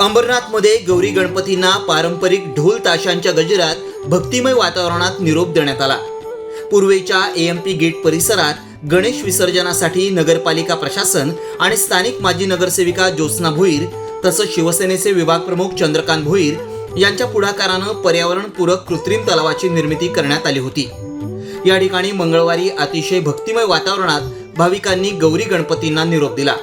अंबरनाथमध्ये गौरी गणपतींना पारंपरिक ढोल ताशांच्या गजरात भक्तिमय वातावरणात निरोप देण्यात आला. पूर्वेच्या एएमपी गेट परिसरात गणेश विसर्जनासाठी नगरपालिका प्रशासन आणि स्थानिक माजी नगरसेविका ज्योत्स्ना भोईर तसंच शिवसेनेचे विभाग प्रमुख चंद्रकांत भोईर यांच्या पुढाकारानं पर्यावरणपूरक कृत्रिम तलावाची निर्मिती करण्यात आली होती. या ठिकाणी मंगळवारी अतिशय भक्तिमय वातावरणात भाविकांनी गौरी गणपतींना निरोप दिला.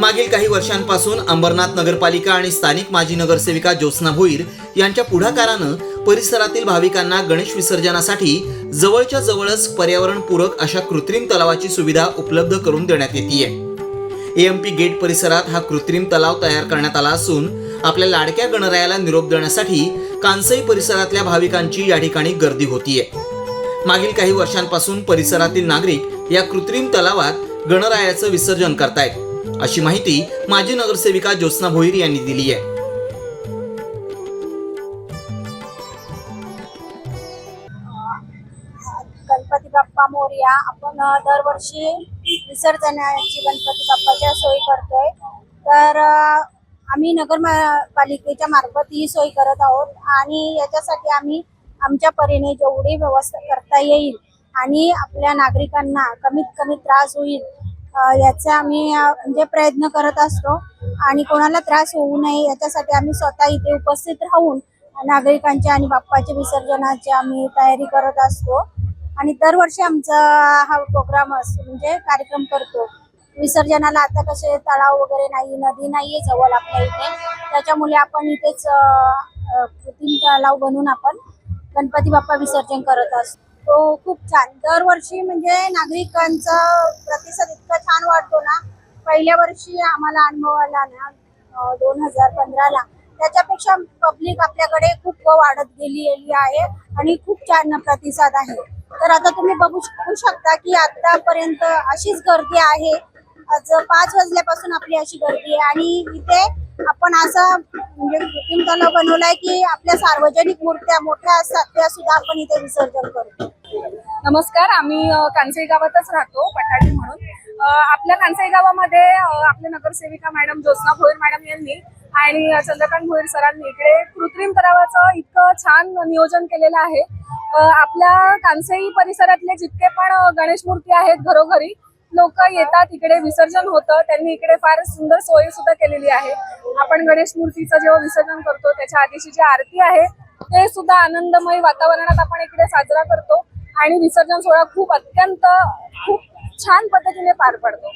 मागील काही वर्षांपासून अंबरनाथ नगरपालिका आणि स्थानिक माजी नगरसेविका ज्योत्स्ना भोईर यांच्या पुढाकारानं परिसरातील भाविकांना गणेश विसर्जनासाठी जवळच्या जवळच पर्यावरणपूरक अशा कृत्रिम तलावाची सुविधा उपलब्ध करून देण्यात येते एएमपी गेट परिसरात हा कृत्रिम तलाव तयार करण्यात आला असून आपल्या लाडक्या गणरायाला निरोप देण्यासाठी कांसई परिसरातल्या भाविकांची या ठिकाणी गर्दी होतीये. मागील काही वर्षांपासून परिसरातील नागरिक या कृत्रिम तलावात गणरायाचं विसर्जन करतायत. अशी माहिती माजी नगरसेविका ज्योत्स्ना भोईर यांनी दिली आहे. गणपती बाप्पा मोर्या आपण दरवर्षी विसर्जनाची गणपती बाप्पाच्या सोयी करतोय. तर आम्ही नगर मा- पालिकेच्या मार्फत ही सोय करत आहोत आणि याच्यासाठी आम्ही आमच्या परीने जेवढी व्यवस्था करता येईल आणि आपल्या नागरिकांना कमीत कमी त्रास होईल याचा आम्ही म्हणजे प्रयत्न करत असतो. आणि कोणाला त्रास होऊ नये याच्यासाठी आम्ही स्वतः इथे उपस्थित राहून नागरिकांच्या आणि बाप्पाच्या विसर्जनाची आम्ही तयारी करत असतो. आणि दरवर्षी आमचा हा प्रोग्राम असतो म्हणजे कार्यक्रम करतो. विसर्जनाला आता कसे तळाव वगैरे नाही नदी नाहीये जवळ आपल्या इथे. त्याच्यामुळे आपण इथेच कृत्रिम तलाव बनवून आपण गणपती बाप्पा विसर्जन करत असतो. तो खूप छान. दरवर्षी म्हणजे नागरिकांचा प्रतिसाद पहिल्या वर्षी आम्हाला अनुभव आला ना दोन हजार पंधराला. त्याच्यापेक्षा पब्लिक आपल्याकडे खूप वाढत गेलेली आहे आणि खूप छान प्रतिसाद आहे. तर आता तुम्ही बघू शकू शकता की आतापर्यंत अशीच गर्दी आहे. आज पाच वाजल्यापासून आपली अशी गर्दी आहे आणि इथे आपण असं म्हणजे कृत्रिम तलाव बनवलाय की आपल्या सार्वजनिक मूर्त्या मोठ्या असतात त्या सुद्धा आपण इथे विसर्जन करतो. नमस्कार आम्ही कांसे गावातच राहतो पठाडी म्हणून. आपल्या कांसाई गावामध्ये आपल्या नगरसेविका मॅडम ज्योत्ना भोईर मॅडम यांनी आणि चंद्रकांत भोईर सरांनी इकडे कृत्रिम तलावाचं इतकं छान नियोजन केलेलं आहे. आपल्या कांसई परिसरातले जितके पण गणेश मूर्ती आहेत घरोघरी लोक येतात इकडे विसर्जन होतं. त्यांनी इकडे फार सुंदर सोय सुद्धा केलेली आहे. आपण गणेश मूर्तीचं जेव्हा विसर्जन करतो त्याच्या आधीची जी आरती आहे ते सुद्धा आनंदमय वातावरणात आपण इकडे साजरा करतो. आणि विसर्जन सोहळा खूप अत्यंत खूप छान पद्धतीने पार पडतो.